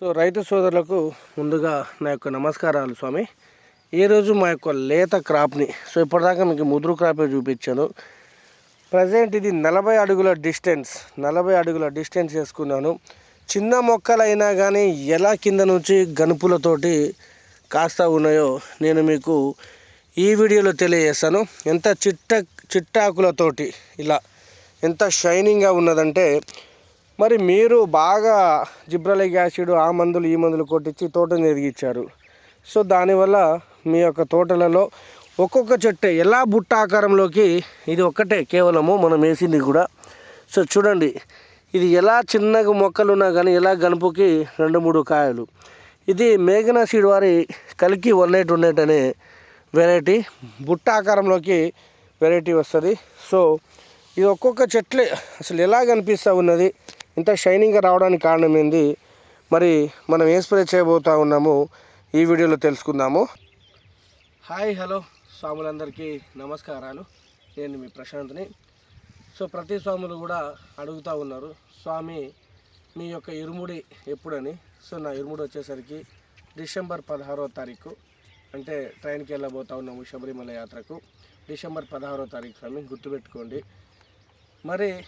So రైతు సోదరులకు ముందుగా నా యొక్క నమస్కారాలు స్వామి. ఈరోజు మా యొక్క లేత క్రాప్ని సో ఇప్పటిదాకా మీకు ముదురు క్రాపే చూపించాను. ప్రజెంట్ ఇది నలభై అడుగుల డిస్టెన్స్ నలభై అడుగుల డిస్టెన్స్ వేసుకున్నాను చిన్న మొక్కలైనా కానీ ఎలా కింద నుంచి గనుపులతోటి కాస్తా ఉన్నాయో నేను మీకు ఈ వీడియోలో తెలియజేస్తాను. ఎంత చిట్ట చిట్టాకులతోటి ఇలా ఎంత షైనింగ్గా ఉన్నదంటే మరి మీరు బాగా జిబ్రలిక్ యాసిడ్ ఆ మందులు ఈ మందులు కొట్టించి తోటను ఎదిగించారు సో దానివల్ల మీ యొక్క తోటలలో ఒక్కొక్క చెట్టు ఎలా బుట్ట ఆకారంలోకి ఇది ఒక్కటే కేవలము మనం వేసింది కూడా. సో చూడండి ఇది ఎలా చిన్నగా మొక్కలు ఉన్నా కానీ ఎలా గనుపుకి రెండు మూడు కాయలు. ఇది మేఘనా సీడ్ వారి కలికి వన్ ఎయిట్ వన్ ఎయిట్ అనే వెరైటీ బుట్ట ఆకారంలోకి వెరైటీ వస్తుంది. సో ఇది ఒక్కొక్క చెట్లే అసలు ఎలా కనిపిస్తూ ఉన్నది ఇంత షైనింగ్గా రావడానికి కారణం ఏంది? మరి మనం ఏ స్ప్రే చేయబోతా ఉన్నాము? ఈ వీడియోలో తెలుసుకుందాము. హాయ్ హలో స్వాములందరికీ నమస్కారాలు. నేను మీ ప్రశాంత్ని. సో ప్రతి స్వాములు కూడా అడుగుతూ ఉన్నారు స్వామి మీ యొక్క ఇరుముడి ఎప్పుడని? సో నా ఇరుముడి వచ్చేసరికి డిసెంబర్ పదహారో తారీఖు అంటే ట్రైన్కి వెళ్ళబోతా ఉన్నాము శబరిమల యాత్రకు. డిసెంబర్ పదహారో తారీఖు స్వామి గుర్తుపెట్టుకోండి. మరి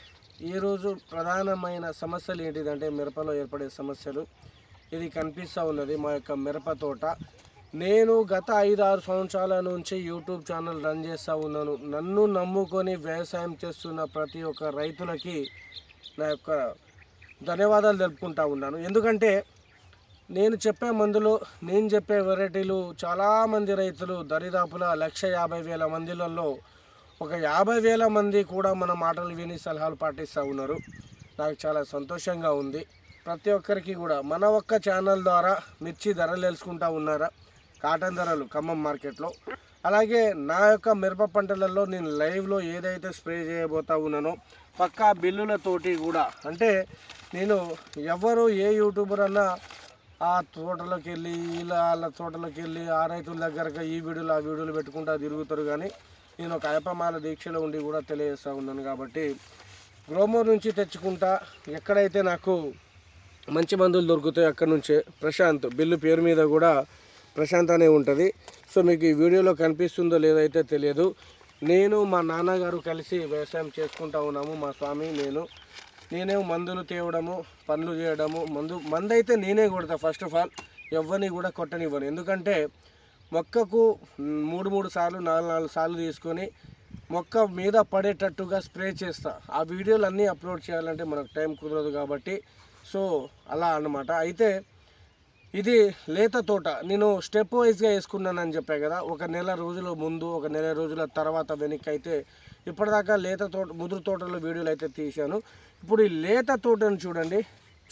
ఈరోజు ప్రధానమైన సమస్యలు ఏంటిదంటే మిరపలో ఏర్పడే సమస్యలు. ఇది కనిపిస్తూ ఉన్నది మా యొక్క మిరప తోట. నేను గత ఐదు ఆరు సంవత్సరాల నుంచి యూట్యూబ్ ఛానల్ రన్ చేస్తూ ఉన్నాను. నన్ను నమ్ముకొని వ్యవసాయం చేస్తున్న ప్రతి ఒక్క రైతులకి నా యొక్క ధన్యవాదాలు తెలుపుకుంటా ఉన్నాను. ఎందుకంటే నేను చెప్పే మందులు నేను చెప్పే వెరైటీలు చాలామంది రైతులు దరిదాపుల లక్ష యాభై వేల మందిలలో ఒక యాభై వేల మంది కూడా మన మాటలు విని సలహాలు పాటిస్తూ ఉన్నారు. నాకు చాలా సంతోషంగా ఉంది. ప్రతి ఒక్కరికి కూడా మన ఒక్క ఛానల్ ద్వారా మిర్చి ధరలు తెలుసుకుంటా ఉన్నారా? కాటన్ ధరలు ఖమ్మం మార్కెట్లో. అలాగే నా యొక్క మిరప పంటలలో నేను లైవ్లో ఏదైతే స్ప్రే చేయబోతా ఉన్నానో పక్కా బిల్లులతోటి కూడా. అంటే నేను ఎవరు ఏ యూట్యూబర్ అన్నా ఆ తోటలోకి వెళ్ళి ఇలా వాళ్ళ తోటలోకి వెళ్ళి ఆ రైతుల దగ్గరగా ఈ వీడియోలు ఆ వీడియోలు పెట్టుకుంటా తిరుగుతారు కానీ నేను ఒక అయపమాన దీక్షలో ఉండి కూడా తెలియజేస్తూ ఉన్నాను కాబట్టి గ్రోమోర్ నుంచి తెచ్చుకుంటా. ఎక్కడైతే నాకు మంచి మందులు దొరుకుతాయి అక్కడ నుంచే ప్రశాంత్ బిల్లు పేరు మీద కూడా ప్రశాంత్ అనే ఉంటుంది. సో మీకు ఈ వీడియోలో కనిపిస్తుందో లేదో అయితే తెలియదు. నేను మా నాన్నగారు కలిసి వ్యవసాయం చేసుకుంటా ఉన్నాము. మా స్వామి నేను. నేనే మందులు తేవడము పనులు చేయడము మందు మందు అయితే నేనే కొడతా ఫస్ట్ ఆఫ్ ఆల్. ఎవరిని కూడా కొట్టనివ్వను. ఎందుకంటే మొక్కకు మూడు మూడు సార్లు నాలుగు నాలుగు సార్లు తీసుకొని మొక్క మీద పడేటట్టుగా స్ప్రే చేస్తా. ఆ వీడియోలు అన్నీ అప్లోడ్ చేయాలంటే మనకు టైం కుదరదు కాబట్టి సో అలా అన్నమాట. అయితే ఇది లేత తోట. నేను స్టెప్ వైజ్గా వేసుకున్నానని చెప్పా కదా ఒక నెల రోజుల ముందు ఒక నెల రోజుల తర్వాత వెనక్కి అయితే ఇప్పటిదాకా లేత తోట ముదురు తోటలో వీడియోలు అయితే తీశాను. ఇప్పుడు ఈ లేత తోటను చూడండి.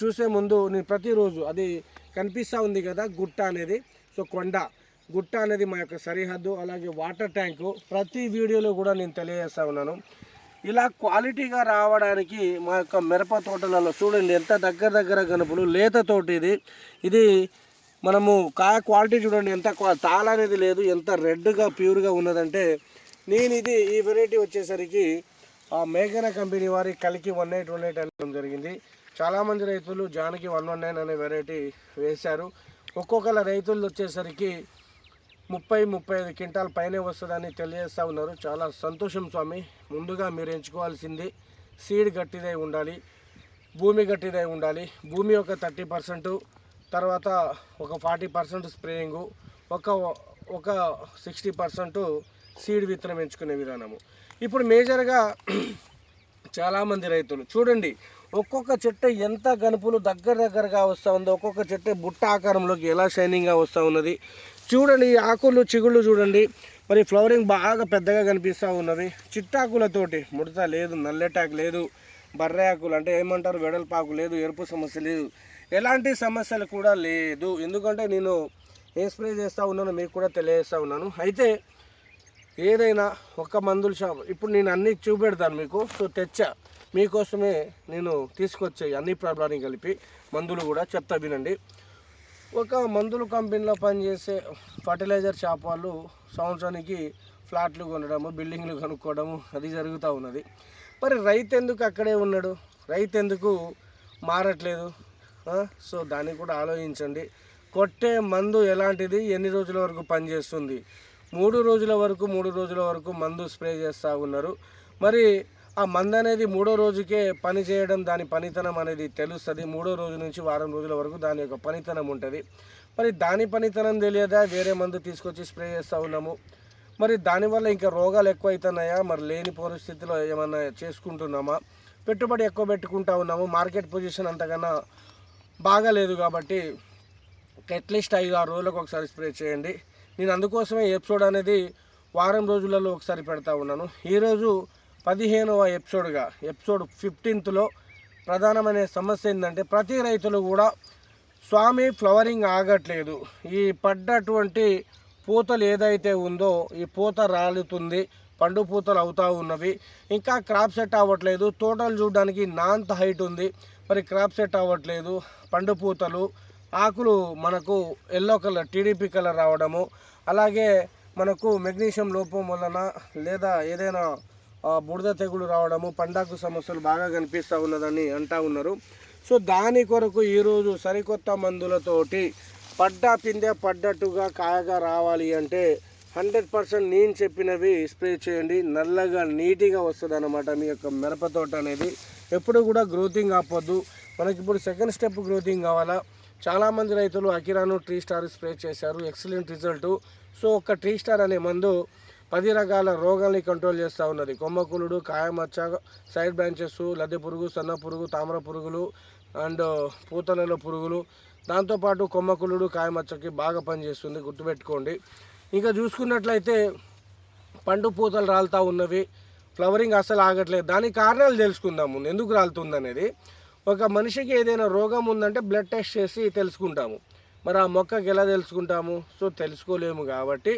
చూసే ముందు నేను ప్రతిరోజు అది కనిపిస్తూ ఉంది కదా గుట్ట అనేది. సో కొండ. గుట్ట అనేది మా యొక్క సరిహద్దు అలాగే వాటర్ ట్యాంకు ప్రతి వీడియోలో కూడా నేను తెలియజేస్తా ఉన్నాను. ఇలా క్వాలిటీగా రావడానికి మా యొక్క మిరప తోటలలో చూడండి ఎంత దగ్గర దగ్గర గనుపులు లేత తోట ఇది. ఇది మనము కాయ క్వాలిటీ చూడండి ఎంత తాళ అనేది లేదు ఎంత రెడ్గా ప్యూర్గా ఉన్నదంటే నేను ఇది ఈ వెరైటీ వచ్చేసరికి ఆ మేఘన కంపెనీ వారి కలికి వన్ ఎయిట్ వన్ ఎయిట్ అనడం జరిగింది. చాలామంది రైతులు జానకి వన్ వన్ నైన్ అనే వెరైటీ వేశారు. ఒక్కొక్కల రైతులు వచ్చేసరికి ముప్పై ముప్పై ఐదు క్వింటాల్ పైనే వస్తుందని తెలియజేస్తూ ఉన్నారు. చాలా సంతోషం స్వామి. ముందుగా మీరు ఎంచుకోవాల్సింది సీడ్ గట్టిదై ఉండాలి భూమి గట్టిదై ఉండాలి. భూమి ఒక థర్టీ పర్సెంట్ తర్వాత ఒక ఫార్టీ పర్సెంట్ స్ప్రేయింగు ఒక ఒక సిక్స్టీ పర్సెంట్ సీడ్ విత్తనం ఎంచుకునే విధానము. ఇప్పుడు మేజర్గా చాలామంది రైతులు చూడండి ఒక్కొక్క చెట్టు ఎంత గనుపులు దగ్గర దగ్గరగా వస్తూ ఉందో ఒక్కొక్క చెట్టు బుట్ట ఆకారంలోకి ఎలా షైనింగ్గా వస్తూ ఉన్నది చూడండి ఈ ఆకులు చిగుళ్ళు చూడండి. మరి ఫ్లవరింగ్ బాగా పెద్దగా కనిపిస్తూ ఉన్నది. చిట్టాకులతోటి ముడత లేదు నల్లెటాకు లేదు బర్రె ఆకులు అంటే ఏమంటారు? వెడల్పాకు లేదు ఎరుపు సమస్య లేదు. ఎలాంటి సమస్యలు కూడా లేదు. ఎందుకంటే నేను ఏ స్ప్రే చేస్తూ ఉన్నానో మీకు కూడా తెలియజేస్తూ ఉన్నాను. అయితే ఏదైనా ఒక్క మందుల షాప్ ఇప్పుడు నేను అన్ని చూపెడతాను మీకు. సో తెచ్చా. మీకోసమే నేను తీసుకొచ్చే అన్ని ప్రాబ్లాన్ని కలిపి మందులు కూడా చెప్తా వినండి. ఒక మందుల కంపెనీలో పనిచేసే ఫర్టిలైజర్ షాప్ వాళ్ళు సంవత్సరానికి ఫ్లాట్లు కొనడము బిల్డింగ్లు కొనుక్కోవడము అది జరుగుతూ ఉన్నది. మరి రైతు ఎందుకు అక్కడే ఉన్నాడు? రైతు ఎందుకు మారట్లేదు సో దాన్ని కూడా ఆలోచించండి. కొట్టే మందు ఎలాంటిది? ఎన్ని రోజుల వరకు పనిచేస్తుంది? మూడు రోజుల వరకు మూడు రోజుల వరకు మందు స్ప్రే చేస్తూ ఉన్నారు. మరి ఆ మందు అనేది మూడో రోజుకే పని చేయడం దాని పనితనం అనేది తెలుస్తుంది. మూడో రోజు నుంచి వారం రోజుల వరకు దాని యొక్క పనితనం ఉంటుంది. మరి దాని పనితనం తెలియదా? వేరే మందు తీసుకొచ్చి స్ప్రే చేస్తూ ఉన్నాము. మరి దానివల్ల ఇంకా రోగాలు ఎక్కువ అవుతున్నాయా మరి లేని పరిస్థితిలో ఏమన్నా చేసుకుంటున్నామా? పెట్టుబడి ఎక్కువ పెట్టుకుంటా ఉన్నాము. మార్కెట్ పొజిషన్ అంతకన్నా బాగాలేదు కాబట్టి అట్లీస్ట్ ఐదు ఆరు రోజులకు ఒకసారి స్ప్రే చేయండి. నేను అందుకోసమే ఎపిసోడ్ అనేది వారం రోజులలో ఒకసారి పెడతా ఉన్నాను. ఈరోజు పదిహేనవ ఎపిసోడ్గా ఎపిసోడ్ ఫిఫ్టీన్త్లో ప్రధానమైన సమస్య ఏంటంటే ప్రతి రైతులు కూడా స్వామి ఫ్లవరింగ్ ఆగట్లేదు. ఈ పడ్డటువంటి పూతలు ఏదైతే ఉందో ఈ పూత రాలుతుంది పండు పూతలు అవుతూ ఉన్నవి. ఇంకా క్రాప్ సెట్ అవ్వట్లేదు. తోటలు చూడడానికి నాంత హైట్ ఉంది. మరి క్రాప్ సెట్ అవ్వట్లేదు. పండు పూతలు ఆకులు మనకు ఎల్లో కలర్ టీడీపీ కలర్ రావడము. అలాగే మనకు మెగ్నీషియం లోపం వలన లేదా ఏదైనా బురద తెగులు రావడము పండాకు సమస్యలు బాగా కనిపిస్తూ ఉన్నదని అంటా ఉన్నారు. సో దాని కొరకు ఈరోజు సరికొత్త మందులతోటి పడ్డా పిందె పడ్డట్టుగా కాయగా రావాలి అంటే హండ్రెడ్ పర్సెంట్ నేను చెప్పినవి స్ప్రే చేయండి. నల్లగా నీట్గా వస్తుంది అనమాట మీ యొక్క మిరప తోట అనేది. ఎప్పుడు కూడా గ్రోతింగ్ ఆపొద్దు. మనకి ఇప్పుడు సెకండ్ స్టెప్ గ్రోతింగ్ కావాలా? చాలామంది రైతులు అకిరాను ట్రీ స్టార్ స్ప్రే చేశారు. Excellent result. సో ఒక ట్రీ స్టార్ అనే మందు పది రకాల రోగాల్ని కంట్రోల్ చేస్తూ ఉన్నది. కొమ్మకులుడు కాయమచ్చ సైడ్ బ్రాంచెస్ లద్దె పురుగు సన్న పురుగు తామర పురుగులు అండ్ పూతలలో పురుగులు. దాంతోపాటు కొమ్మకులుడు కాయమచ్చకి బాగా పనిచేస్తుంది గుర్తుపెట్టుకోండి. ఇంకా చూసుకున్నట్లయితే పండు పూతలు రాలుతూ ఉన్నవి. ఫ్లవరింగ్ అసలు ఆగట్లేదు. దానికి కారణాలు తెలుసుకుందాము ఎందుకు రాలుతుంది అనేది ఒక మనిషికి ఏదైనా రోగం ఉందంటే బ్లడ్ టెస్ట్ చేసి తెలుసుకుంటాము. మరి ఆ మొక్కకి ఎలా తెలుసుకుంటాము? సో తెలుసుకోలేము కాబట్టి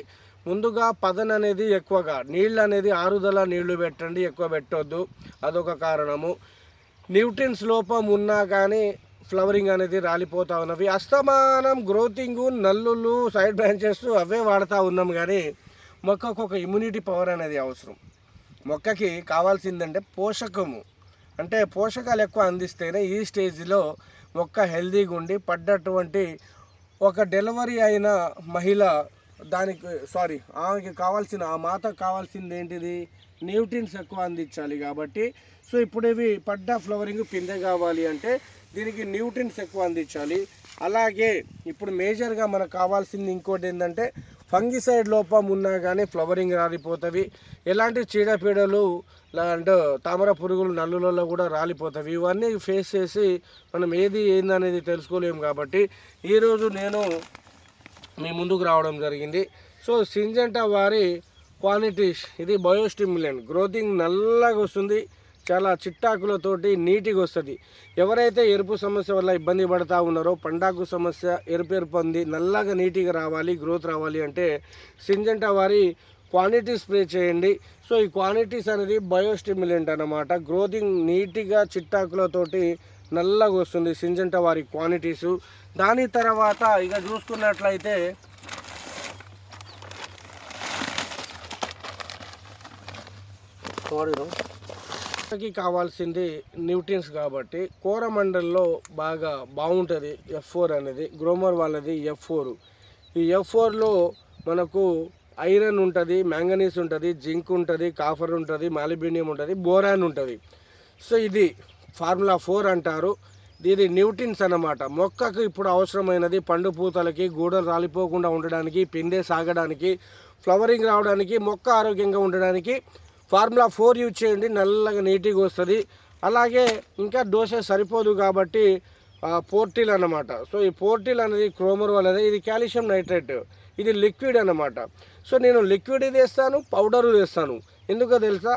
ముందుగా పదన్ అనేది ఎక్కువగా నీళ్ళు అనేది ఆరుదల నీళ్ళు పెట్టండి ఎక్కువ పెట్టొద్దు. అదొక కారణము. న్యూట్రిన్స్ లోపం ఉన్నా కానీ ఫ్లవరింగ్ అనేది రాలిపోతూ ఉన్నవి. అస్తమానం గ్రోతింగ్ నల్లులు సైడ్ బ్రాంచెస్ అవే వాడుతూ ఉన్నాం కానీ మొక్కకు ఒక ఇమ్యూనిటీ పవర్ అనేది అవసరం. మొక్కకి కావాల్సిందంటే పోషకము. అంటే పోషకాలు ఎక్కువ అందిస్తేనే ఈ స్టేజ్లో మొక్క హెల్తీగా ఉండి పడ్డటువంటి ఒక డెలివరీ అయిన మహిళ దానికి సారీ ఆమెకి కావాల్సిన ఆ మాతకు కావాల్సింది ఏంటిది? న్యూట్రిన్స్ ఎక్కువ అందించాలి కాబట్టి. సో ఇప్పుడు ఇవి పడ్డ ఫ్లవరింగ్ పిందె కావాలి అంటే దీనికి న్యూట్రిన్స్ ఎక్కువ అందించాలి. అలాగే ఇప్పుడు మేజర్గా మనకు కావాల్సింది ఇంకోటి ఏంటంటే ఫంగిసైడ్ లోపం ఉన్నా కానీ ఫ్లవరింగ్ రాలిపోతవి. ఎలాంటి చీడపీడలు అండ్ తామర పురుగులు నల్లులలో కూడా రాలిపోతాయి ఇవన్నీ ఫేస్ చేసి మనం ఏది ఏందనేది తెలుసుకోలేము కాబట్టి ఈరోజు నేను మీ ముందుకు రావడం జరిగింది. సో సింజంటా వారి క్వాలిటీస్ ఇది బయోస్టిమ్యులెంట్. గ్రోతింగ్ నల్లగా వస్తుంది. చాలా చిట్టాకులతోటి నీటిగా వస్తుంది. ఎవరైతే ఎరుపు సమస్య వల్ల ఇబ్బంది పడతా ఉన్నారో పండాకు సమస్య ఎరుపు ఎరుపు అంది నల్లగా నీటిగా రావాలి గ్రోత్ రావాలి అంటే సింజంటా వారి క్వాంటిటీ స్ప్రే చేయండి. సో ఈ క్వాంటిటీస్ అనేది బయోస్టిమ్యులెంట్ అన్నమాట. గ్రోతింగ్ నీటిగా చిట్టాకులతోటి నల్లగా వస్తుంది సింజంటా వారి క్వాంటిటీసు దాని తర్వాత ఇక చూసుకున్నట్లయితే కి కావాల్సింది న్యూట్రియన్స్ కాబట్టి కోరమండల్లో బాగా బాగుంటుంది ఎఫ్ ఫోర్ అనేది గ్రోమర్ వాళ్ళది ఎఫ్ ఫోర్ ఈ ఎఫ్ ఫోర్లో మనకు ఐరన్ ఉంటుంది మ్యాంగనీస్ ఉంటుంది జింక్ ఉంటుంది కాఫర్ ఉంటుంది మాలిబీనియం ఉంటుంది బోరాన్ ఉంటుంది. సో ఇది ఫార్ములా ఫోర్ అంటారు. ఇది న్యూట్రిన్స్ అన్నమాట. మొక్కకు ఇప్పుడు అవసరమైనది పండు పూతలకి గూడలు రాలిపోకుండా ఉండడానికి పిండే సాగడానికి ఫ్లవరింగ్ రావడానికి మొక్క ఆరోగ్యంగా ఉండడానికి ఫార్ములా ఫోర్ యూజ్ చేయండి. నల్లగా నీట్గా వస్తుంది. అలాగే ఇంకా డోసెస్ సరిపోదు కాబట్టి పోర్టిల్ అన్నమాట. సో ఈ పోర్టిల్ అనేది క్రోమర్ వల్లది. ఇది కాల్షియం నైట్రేట్. ఇది లిక్విడ్ అన్నమాట. సో నేను లిక్విడ్ వేస్తాను పౌడర్ వేస్తాను. ఎందుకో తెలుసా?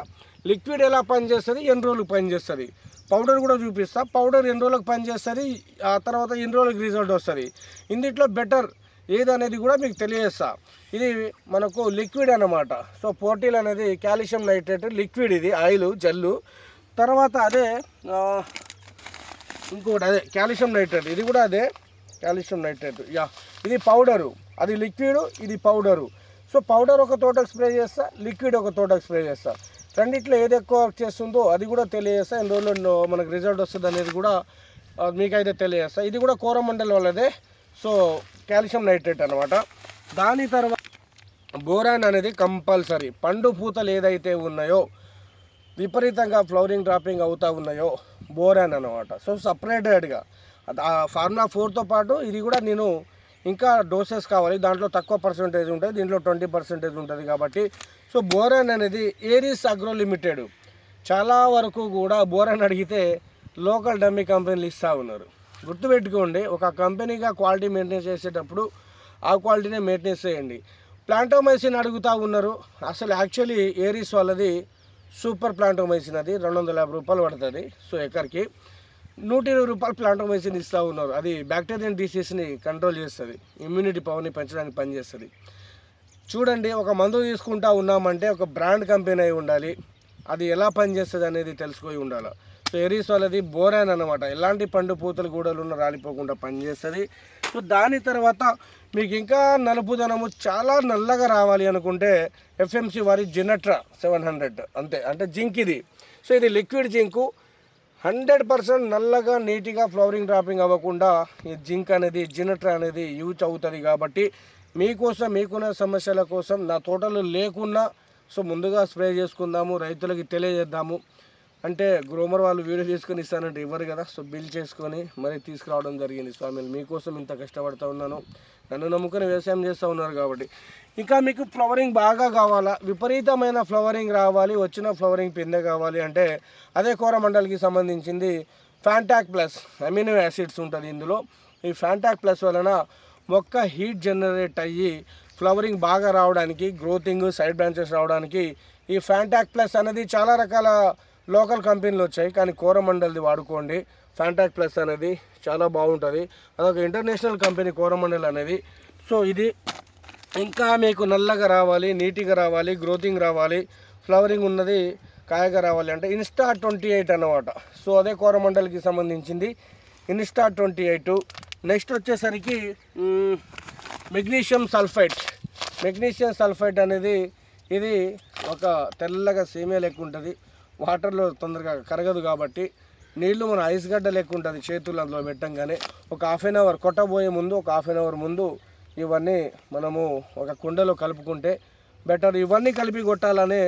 లిక్విడ్ ఎలా పనిచేస్తుంది? ఎన్ని రోజులు పనిచేస్తుంది. పౌడర్ కూడా చూపిస్తా. పౌడర్ ఎన్ని రోజులకు పనిచేస్తుంది ఆ తర్వాత ఎన్ని రోజులకు రిజల్ట్ వస్తుంది. ఇందిట్లో బెటర్ ఏదనేది కూడా మీకు తెలియజేస్తా. ఇది మనకు లిక్విడ్ అన్నమాట. సో పోర్టిల్ అనేది కాల్షియం నైట్రేట్ లిక్విడ్ ఇది ఆయిల్ జల్లు. తర్వాత అదే ఆ, ఇంకోటి అదే కాల్షియం నైట్రేట్ ఇది కూడా అదే కాల్షియం నైట్రేట్ యా ఇది పౌడరు. అది లిక్విడ్ ఇది పౌడరు. సో పౌడర్ ఒక తోటకు స్ప్రే చేస్తా లిక్విడ్ ఒక తోటకు స్ప్రే చేస్తా. రెండిట్లో ఏది ఎక్కువ వర్క్ చేస్తుందో అది కూడా తెలియజేస్తా. ఎన్ని రోజుల్లో మనకు రిజల్ట్ వస్తుంది అనేది కూడా మీకైతే తెలియజేస్తా. ఇది కూడా కోరమండల్ వాళ్ళదే. సో కాల్షియం నైట్రేట్ అనమాట దాని తర్వాత బోరాన్ అనేది కంపల్సరీ. పండు పూతలు ఏదైతే ఉన్నాయో విపరీతంగా ఫ్లవరింగ్ డ్రాపింగ్ అవుతూ ఉన్నాయో బోరాన్ అనమాట సో సపరేటెడ్గా ఆ ఫార్ములా ఫోర్తో పాటు ఇది కూడా నేను ఇంకా డోసెస్ కావాలి. దాంట్లో తక్కువ పర్సంటేజ్ ఉంటుంది దీంట్లో ట్వంటీ పర్సెంటేజ్ ఉంటుంది కాబట్టి. సో బోరాన్ అనేది ఏరీస్ అగ్రో లిమిటెడ్. చాలా వరకు కూడా బోరాన్ అడిగితే లోకల్ డమ్మీ కంపెనీలు ఇస్తూ ఉన్నారు. గుర్తుపెట్టుకోండి ఒక కంపెనీగా క్వాలిటీ మెయింటైన్ చేసేటప్పుడు ఆ క్వాలిటీనే మెయింటెనెన్స్ చేయండి. ప్లాంటోమైసిన్ అడుగుతూ ఉన్నారు. అసలు యాక్చువల్లీ ఏరీస్ వాళ్ళది సూపర్ ప్లాంటోమైసిన్ అది. రెండు వందల యాభై రూపాయలు పడుతుంది. సో ఎకర్కి. నూట ఇరవై రూపాయలు ప్లాంటోమైసిన్ ఇస్తూ ఉన్నారు. అది బ్యాక్టీరియన్ డిసీజ్ని కంట్రోల్ చేస్తుంది. ఇమ్యూనిటీ పవర్ని పెంచడానికి పనిచేస్తుంది. చూడండి ఒక మందు తీసుకుంటా ఉన్నామంటే ఒక బ్రాండ్ కంపెనీ అయి ఉండాలి. అది ఎలా పనిచేస్తుంది అనేది తెలుసుకొని ఉండాలి. సో ఎరీస్ వాళ్ళది బోరాన్ అనమాట ఎలాంటి పండు పూతలు గూడలు ఉన్న రాలిపోకుండా పనిచేస్తుంది. సో దాని తర్వాత మీకు ఇంకా నలుపుదనము చాలా నల్లగా రావాలి అనుకుంటే ఎఫ్ఎంసి వారి జినట్రా సెవెన్ హండ్రెడ్ అంతే. అంటే జింక్ ఇది. సో ఇది లిక్విడ్ జింకు. హండ్రెడ్ పర్సెంట్ నల్లగా నీట్గా ఫ్లవరింగ్ డ్రాపింగ్ అవ్వకుండా ఈ జింక్ అనేది జినట్రా అనేది యూజ్ అవుతుంది కాబట్టి మీకోసం మీకున్న సమస్యల కోసం నా తోటలు లేకున్నా సో ముందుగా స్ప్రే చేసుకుందాము రైతులకి తెలియజేద్దాము. అంటే గ్రోమర్ వాళ్ళు వీడియో తీసుకొని ఇస్తానంటే ఇవ్వరు కదా. సో బిల్ చేసుకొని మరి తీసుకురావడం జరిగింది స్వామిని మీకోసం ఇంత కష్టపడుతూ ఉన్నాను. నన్ను నమ్ముకొని వ్యవసాయం చేస్తూ ఉన్నారు కాబట్టి. ఇంకా మీకు ఫ్లవరింగ్ బాగా కావాలా? విపరీతమైన ఫ్లవరింగ్ రావాలి. వచ్చిన ఫ్లవరింగ్ పిందె కావాలి అంటే అదే కోరమండలికి సంబంధించింది ఫ్యాంటాక్ ప్లస్ అమినో యాసిడ్స్ ఉంటుంది ఇందులో. ఈ ఫ్యాంటాక్ ప్లస్ వలన మొక్క హీట్ జనరేట్ అయ్యి ఫ్లవరింగ్ బాగా రావడానికి గ్రోతింగ్ సైడ్ బ్రాంచెస్ రావడానికి ఈ ఫ్యాంటాక్ ప్లస్ అనేది చాలా రకాల లోకల్ కంపెనీలు వచ్చాయి కానీ కోరమండల్ది వాడుకోండి. ఫ్యాంటాక్ ప్లస్ అనేది చాలా బాగుంటుంది. అదొక ఇంటర్నేషనల్ కంపెనీ కోరమండల్ అనేది. సో ఇది ఇంకా మీకు నల్లగా రావాలి నీటిగా రావాలి గ్రోతింగ్ రావాలి. ఫ్లవరింగ్ ఉన్నది కాయగా రావాలి అంటే ఇన్స్టా ట్వంటీ ఎయిట్ అన్నమాట. సో అదే కోరమండల్కి సంబంధించింది. ఇన్స్టా ట్వంటీ ఎయిట్ నెక్స్ట్ వచ్చేసరికి మెగ్నీషియం సల్ఫైట్ మెగ్నీషియం సల్ఫైట్ అనేది ఇది ఒక తెల్లగా సేమియా లెక్క ఉంటుంది. వాటర్లో తొందరగా కరగదు కాబట్టి నీళ్ళు మన ఐస్ గడ్డ లెక్క ఉంటుంది చేతులు అందులో పెట్టంగానే ఒక హాఫ్ అన్ అవర్ కొట్టబోయే ముందు ఒక హాఫ్ అన్ అవర్ ముందు ఇవన్నీ మనము ఒక కుండలో కలుపుకుంటే బెటర్. ఇవన్నీ కలిపి కొట్టాలనే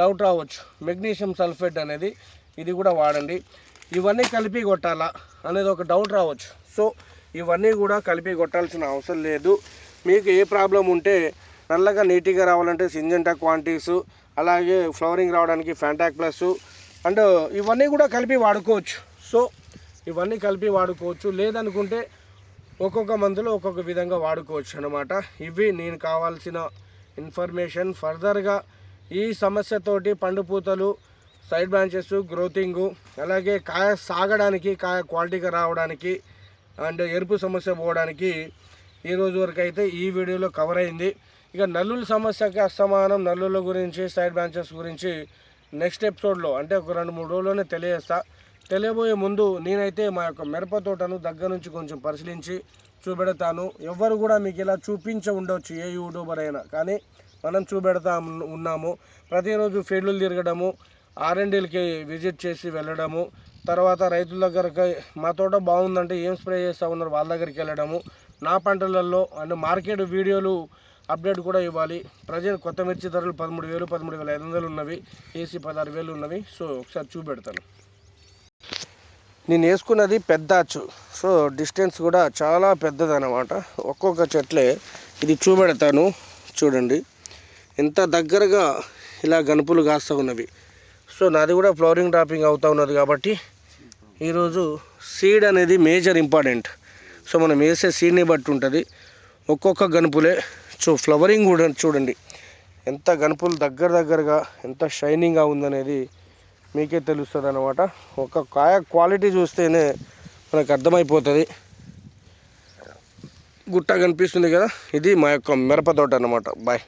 డౌట్ రావచ్చు. మెగ్నీషియం సల్ఫేట్ అనేది ఇది కూడా వాడండి. ఇవన్నీ కలిపి కొట్టాలా అనేది ఒక డౌట్ రావచ్చు. సో ఇవన్నీ కూడా కలిపి కొట్టాల్సిన అవసరం లేదు. మీకు ఏ ప్రాబ్లం ఉంటే నల్లగా నీట్గా రావాలంటే సింజెంటా క్వాంటిటీస్ అలాగే ఫ్లవరింగ్ రావడానికి ఫ్యాంటాక్ ప్లస్ అండ్ ఇవన్నీ కూడా కలిపి వాడుకోవచ్చు. సో ఇవన్నీ కలిపి వాడుకోవచ్చు. లేదనుకుంటే ఒక్కొక్క మందులో ఒక్కొక్క విధంగా వాడుకోవచ్చు అనమాట ఇవి నేను కావాల్సిన ఇన్ఫర్మేషన్. ఫర్దర్గా ఈ సమస్యతోటి పండు పూతలు సైడ్ బ్రాంచెస్ గ్రోతింగు అలాగే కాయ సాగడానికి కాయ క్వాలిటీగా రావడానికి అండ్ ఎరుపు సమస్య పోవడానికి ఈ రోజు వరకు అయితే ఈ వీడియోలో కవర్ అయింది. ఇక నల్లుల సమస్యకి అసమానం నల్లుల గురించి సైడ్ బ్రాంచెస్ గురించి నెక్స్ట్ ఎపిసోడ్లో అంటే ఒక రెండు మూడు రోజుల్లోనే తెలియజేస్తా. తెలియబోయే ముందు నేనైతే మా యొక్క మిరప తోటను దగ్గర నుంచి కొంచెం పరిశీలించి చూపెడతాను. ఎవ్వరు కూడా మీకు ఇలా చూపించ ఉండవచ్చు ఏ యూట్యూబర్ అయినా కానీ మనం చూపెడతా ఉన్నాము. ప్రతిరోజు ఫీల్డ్లు తిరగడము ఆర్ఎండీలకి విజిట్ చేసి వెళ్ళడము తర్వాత రైతుల దగ్గరకి మా తోట బాగుందంటే ఏం స్ప్రే చేస్తూ ఉన్నారు వాళ్ళ దగ్గరికి వెళ్ళడము. నా పంటలలో అండ్ మార్కెట్ వీడియోలు అప్డేట్ కూడా ఇవ్వాలి. ప్రజెంట్ కొత్త మిర్చి ధరలు పదమూడు వేలు పదమూడు వేల ఐదు వందలు ఉన్నవి. ఏసీ పదహారు వేలు ఉన్నవి. సో ఒకసారి చూపెడతాను. నేను వేసుకున్నది పెద్ద అచ్చు. సో డిస్టెన్స్ కూడా చాలా పెద్దది అనమాట ఒక్కొక్క చెట్లే. ఇది చూపెడతాను. చూడండి. ఎంత దగ్గరగా ఇలా గనుపులు కాస్తూ ఉన్నవి. సో నాది కూడా ఫ్లోరింగ్ డ్రాపింగ్ అవుతూ ఉన్నది కాబట్టి ఈరోజు సీడ్ అనేది మేజర్ ఇంపార్టెంట్. సో మనం వేసే సీడ్ని బట్టి ఉంటుంది. ఒక్కొక్క గనుపులే. సో ఫ్లవరింగ్ కూడా చూడండి. ఎంత గనుపులు దగ్గర దగ్గరగా ఎంత షైనింగ్గా ఉందనేది మీకే తెలుస్తుంది అనమాట ఒక కాయ క్వాలిటీ చూస్తేనే మనకు అర్థమైపోతుంది. గుట్ట కనిపిస్తుంది కదా ఇది మా యొక్క మిరప తోట అనమాట బాయ్